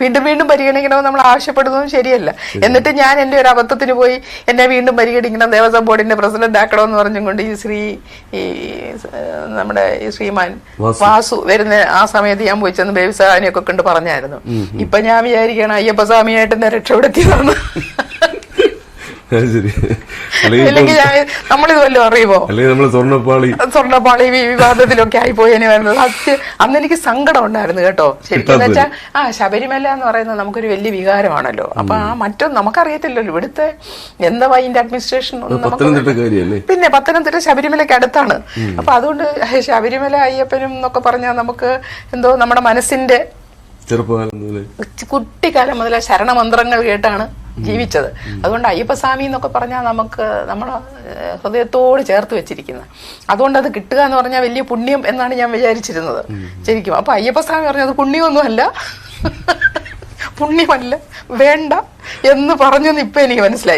വീണ്ടും വീണ്ടും പരിഗണിക്കണമെന്ന് നമ്മൾ ആവശ്യപ്പെടുന്നതും ശരിയല്ല. എന്നിട്ട് ഞാൻ എന്റെ ഒരു അബദ്ധത്തിന് പോയി എന്നെ വീണ്ടും പരിഗണിക്കണം ദേവസ്വം ബോർഡിന്റെ പ്രസിഡന്റ് ആക്കണമെന്ന് പറഞ്ഞുകൊണ്ട് ഈ ശ്രീ ഈ നമ്മുടെ ഈ ശ്രീമാൻ വാസു. വരുന്ന ആ സമയത്ത് ഞാൻ പോയി ചെന്ന് ബേബി സഹാനിയൊക്കെ കണ്ട് പറഞ്ഞായിരുന്നു. ഇപ്പൊ ഞാൻ വിചാരിക്കണം അയ്യപ്പ സ്വാമിയായിട്ട് എന്നെ രക്ഷപ്പെടുത്തിയതാണ് ശരി. നമ്മൾ നമ്മളിത് വല്ലതും അറിയുമോ? അല്ലെങ്കിൽ നമ്മൾ സ്വർണപ്പാളി. സ്വർണപ്പാളി വിവാദത്തിലൊക്കെ ആയി വരുന്നത് അത് അന്ന് എനിക്ക് സങ്കടം ഉണ്ടായിരുന്നു കേട്ടോ. ശരിക്കും വെച്ചാൽ ആ ശബരിമല എന്ന് പറയുന്നത് നമുക്കൊരു വലിയ വികാരമാണല്ലോ. അപ്പൊ ആ മറ്റൊന്നും നമുക്കറിയത്തില്ലല്ലോ. ഇവിടുത്തെ എന്താ അതിന്റെ അഡ്മിനിസ്ട്രേഷൻ പിന്നെ പത്തനംതിട്ട ശബരിമലയ്ക്ക് അടുത്താണ്. അപ്പൊ അതുകൊണ്ട് ശബരിമല അയ്യപ്പനും എന്നൊക്കെ പറഞ്ഞാൽ നമുക്ക് എന്തോ നമ്മുടെ മനസ്സിന്റെ കുട്ടിക്കാലം മുതലേ ശരണമന്ത്രങ്ങൾ കേട്ടാണ്. ജീവിച്ചത്. അതുകൊണ്ട് അയ്യപ്പസ്വാമി എന്നൊക്കെ പറഞ്ഞാൽ നമുക്ക് നമ്മുടെ ഹൃദയത്തോട് ചേർത്ത് വെച്ചിരിക്കുന്നത് അതുകൊണ്ട് അത് കിട്ടുക എന്ന് പറഞ്ഞാൽ വലിയ പുണ്യം എന്നാണ് ഞാൻ വിചാരിച്ചിരുന്നത്. ശരിക്കും. അപ്പൊ അയ്യപ്പസ്വാമി പറഞ്ഞത് പുണ്യമൊന്നുമല്ല. പുണ്യമല്ല. വേണ്ട എന്ന് പറഞ്ഞെന്ന് ഇപ്പൊ എനിക്ക് മനസ്സിലായി.